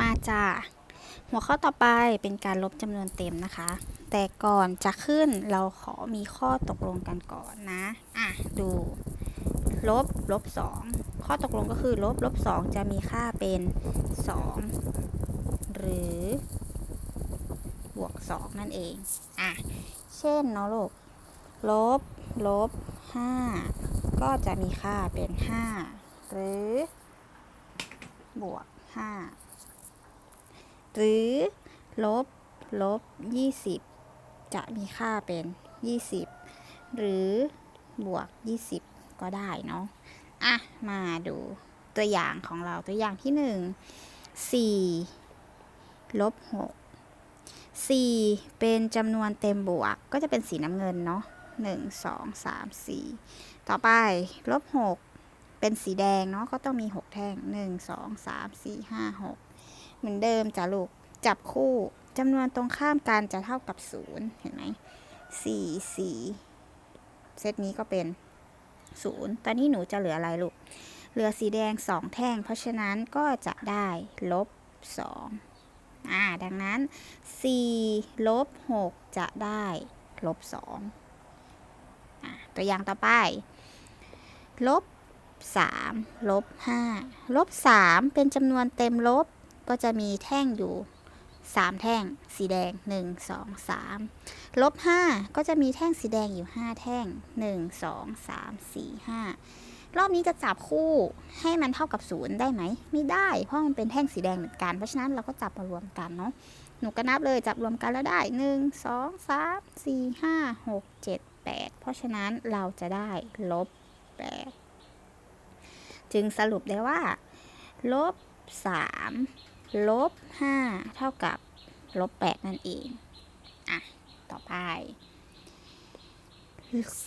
มาจ้าหัวข้อต่อไปเป็นการลบจำนวนเต็มนะคะ แต่ก่อนจะขึ้นเราขอมีข้อตกลงกันก่อนนะ อะ ดู ลบ ลบสองข้อตกลงก็คือลบ ลบสองจะมีค่าเป็นสองหรือบวกสองนั่นเอง อะ เช่นเนาะลูก ลบ ลบห้าก็จะมีค่าเป็นห้าหรือบวกห้า หรือ ลบ ลบยี่สิบจะมีค่าเป็นยี่สิบหรือบวกยี่สิบก็ได้เนาะ อะ มาดูตัวอย่างของเราตัวอย่างที่หนึ่งสี่ลบหกสี่เป็นจำนวนเต็มบวกก็จะเป็นสีน้ำเงินเนาะหนึ่งสองสามสี่ต่อไป ลบหกเป็นสีแดงเนาะก็ต้องมีหกแท่งหนึ่งสองสามสี่ห้าหก เหมือนเดิมจ้ะลูก จับคู่จำนวนตรงข้ามกันจะเท่ากับศูนย์เห็นไหมสี่สี่เซตนี้ก็เป็นศูนย์ตอนนี้หนูจะเหลืออะไรลูก เหลือสีแดงสองแท่ง เพราะฉะนั้นก็จะได้ลบสองอ่า ดังนั้นสี่ลบหกจะได้ลบสองอ่าตัวอย่างต่อไป ลบสามลบห้าลบสามเป็นจำนวนเต็มลบ ก็จะมีแท่งอยู่สามแท่งสีแดงหนึ่งสองสามลบห้าก็จะมีแท่งสีแดงอยู่ห้าแท่งหนึ่งสองสามสี่ห้ารอบนี้จะจับคู่ให้มันเท่ากับศูนย์ได้ไหม ไม่ได้ เพราะมันเป็นแท่งสีแดงเหมือนกัน เพราะฉะนั้นเราก็จับมารวมกันเนาะ หนูก็นับเลยจับรวมกันแล้วได้หนึ่งสองสามสี่ห้าหกเจ็ดแปดเพราะฉะนั้นเราจะได้ลบแปดจึงสรุปได้ว่าลบสาม ลบห้าเท่ากับลบแปดนั่นเอง อะ ต่อไป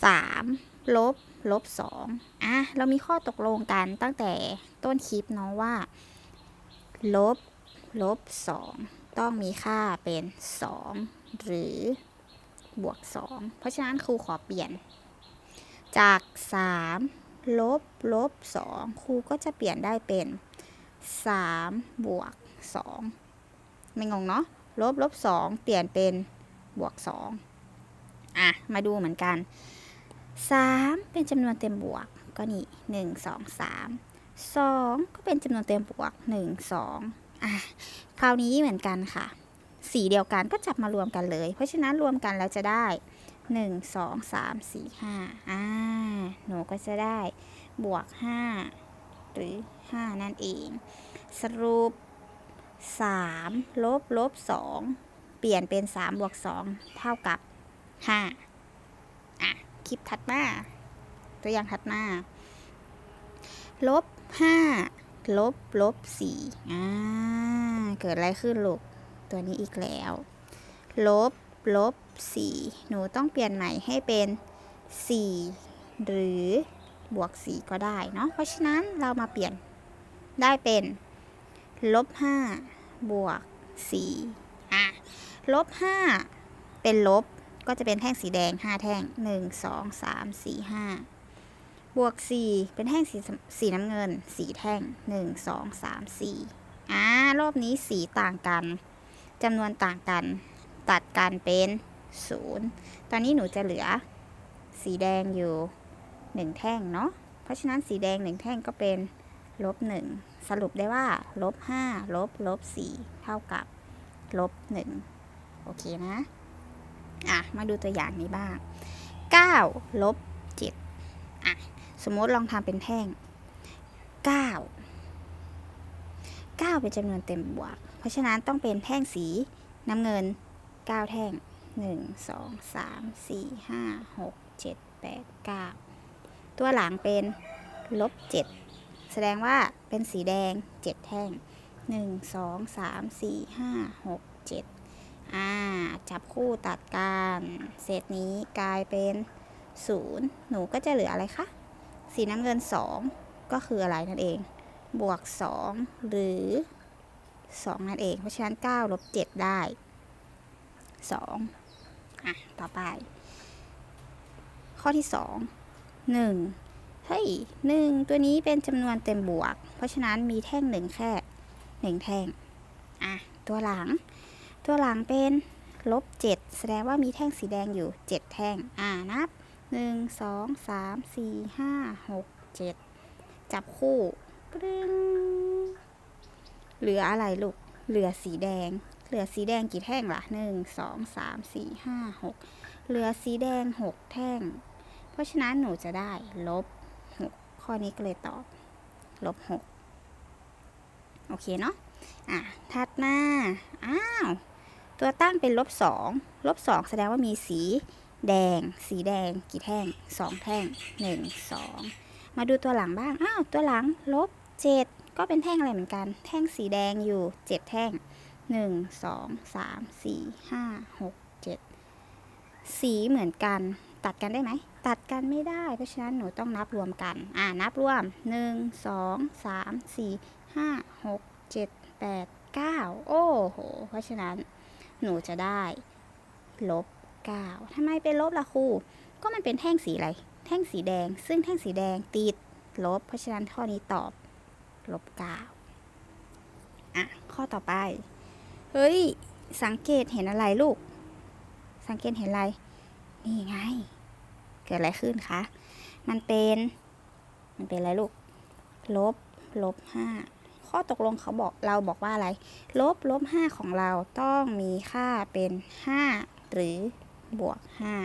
สามลบลบสองอะ เรามีข้อตกลงกันตั้งแต่ต้นคลิปเนาะว่า ลบลบสองต้องมีค่าเป็น2หรือบวก2เพราะฉะนั้นครูขอเปลี่ยน จาก3ลบลบ2ครูก็จะเปลี่ยนได้เป็น3บวก 2 ไม่งงเนาะลบลบ2เปลี่ยนเป็นบวก 2 อะ มาดูเหมือนกัน 3 เป็นจำนวนเต็มบวก ก็นี่ 1 2 3 2 ก็เป็นจำนวนเต็มบวก 1 2 อะ คราวนี้เหมือนกันค่ะ สีเดียวกันก็จับมารวมกันเลย เพราะฉะนั้นรวมกันแล้วจะได้ 1 2 3 4 5อ่าหนูก็จะได้บวก 5 หรือ 5 นั่นเอง สรุป 3ลบลบ2เปลี่ยนเป็น 3 บวก 2 เท่ากับ 5 อะ คลิปถัดมา ตัวอย่างถัดมาลบ 5 ลบลบ4อ่า เกิดอะไรขึ้นลูก ตัวนี้อีกแล้ว ลบลบ4หนูต้องเปลี่ยนใหม่ให้เป็น 4 หรือบวก 4 ก็ได้เนาะ เพราะฉะนั้นเรามาเปลี่ยนได้เป็นลบ5 บวก4อะลบ5เป็นลบก็จะเป็นแท่งสีแดง 5 แท่ง 1 2 3 4 5 บวก 4 เป็นแท่งสีสีน้ำเงิน 4 แท่ง 1 2 3 4อ่ารอบนี้สีต่างกันจำนวนต่างกัน ตัดกันเป็น 0 ตอนนี้หนูจะเหลือ สีแดงอยู่ 1 แท่งเนาะเพราะฉะนั้นสีแดง 1 แท่งก็เป็นลบ1 สรุปได้ว่าลบ5ลบลบ4เท่ากับลบ1โอเคนะ อะ มาดูตัวอย่างนี้บ้าง9ลบ7อะ สมมติลองทำเป็นแท่ง 9 9 เป็นจำนวนเต็มบวก เพราะฉะนั้นต้องเป็นแท่งสีน้ำเงิน 9 แท่ง 1 2 3 4 5 6 7 8 9 ตัวหลังเป็นลบ7 แสดงว่าเป็นสีแดง 7 แท่ง 1 2 3 4 5 6 7อ่าจับคู่ตัดกันเศษนี้กลายเป็น 0 หนูก็จะเหลืออะไรคะ สีน้ำเงิน 2 ก็คืออะไรนั่นเอง บวก 2 หรือ 2 นั่นเอง เพราะฉะนั้น9ลบ7 ได้ 2 อะ ต่อไป ข้อที่ 2 1 เฮ้ย1ตัวนี้เป็นจำนวนเต็มบวก เพราะฉะนั้นมีแท่ง1แค่1แท่ง อะ ตัวหลัง ตัวหลังเป็นลบเจ็ดแสดงว่ามีแท่งสีแดงอยู่เจ็ดแท่ง อ่า นับหนึ่งสองสามสี่ห้าหกเจ็ดจับคู่ปึ้งเหลืออะไรลูก เหลือสีแดง เหลือสีแดงกี่แท่งล่ะหนึ่งสองสามสี่ห้าหกเหลือสีแดงหกแท่ง เพราะฉะนั้นหนูจะได้ลบ ข้อนี้ก็เลยตอบลบหกโอเคเนาะอะถัดมา อ้าว ตัวตั้งเป็นลบสองลบสองแสดงว่ามีสีแดง สีแดง กี่แท่งสองแท่งหนึ่งสองมาดูตัวหลังบ้าง อ้าว ตัวหลังลบเจ็ดก็เป็นแท่งอะไรเหมือนกัน แท่งสีแดงอยู่เจ็ดแท่งหนึ่งสองสามสี่ห้าหกเจ็ด สีเหมือนกัน ตัดกันได้ไหม ตัดกันไม่ได้ เพราะฉะนั้นหนูต้องนับรวมกัน อ่า นับรวมหนึ่งสองสามสี่ห้าหกเจ็ดแปดเก้าโอ้โห เพราะฉะนั้นหนูจะได้ลบ 9ทำไมเป็นลบล่ะครู ก็มันเป็นแท่งสีอะไร แท่งสีแดง ซึ่งแท่งสีแดงติดลบ เพราะฉะนั้นข้อนี้ตอบลบ 9 อะ ข้อต่อไป เฮ้ย สังเกตเห็นอะไรลูก สังเกตเห็นอะไร นี่ไง เกิดอะไรขึ้นคะ มันเป็น มันเป็นอะไรลูก ลบ ลบห้า ข้อตกลงเขาบอกเราบอกว่าอะไร ลบ ลบห้าของเราต้องมีค่าเป็นห้าหรือบวกห้า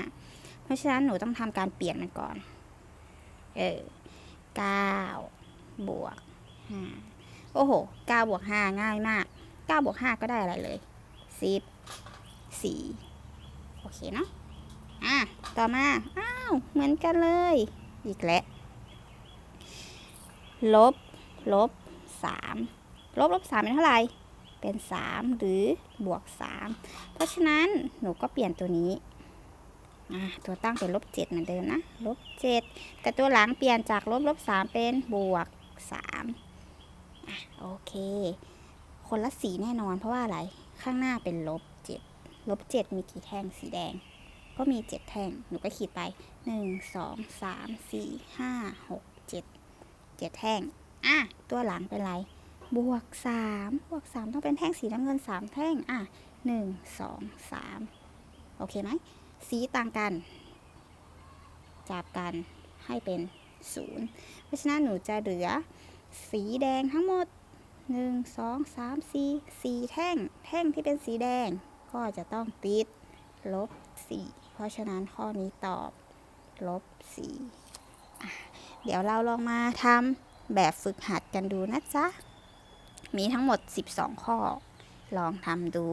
เพราะฉะนั้นหนูต้องทำการเปลี่ยนมันก่อน เออเก้าบวกห้าโอ้โหเก้าบวกห้าง่ายมากเก้าบวกห้าก็ได้อะไรเลยสิบสี่ อเคเนาะอะต่อมา อ้าว เหมือนกันเลย อีกแล้วลบ ลบสามลบลบสามเป็นเท่าไหร่ เป็น3หรือบวก3เพราะฉะนั้นหนูก็เปลี่ยนตัวนี้อะตัวตั้งเป็นลบ7เหมือนเดิมนะลบ7แต่ตัวหลังเปลี่ยนจากลบลบ3เป็นบวก3อะโอเค คนละสีแน่นอนเพราะว่าอะไร ข้างหน้าเป็นลบ7 ลบ7มีกี่แท่งสีแดง ก็มี7แท่ง หนูก็ขีดไป1 2 3 4 5 6 7 7แท่ง อะ ตัวหลังเป็นไร บวกสามบวกสามต้องเป็นแท่งสีน้ำเงินสามแท่ง อะหนึ่งสองสามโอเคไหม สีต่างกัน จับกันให้เป็นศูนย์เพราะฉะนั้นหนูจะเหลือสีแดงทั้งหมดหนึ่งสองสามสี่สี่แท่ง แท่งที่เป็นสีแดง ก็จะต้องติดลบสี่เพราะฉะนั้นข้อนี้ตอบลบสี่เดี๋ยวเราลองมาทำแบบฝึกหัดกันดูนะจ๊ะ มีทั้งหมด 12 ข้อ ลองทำดู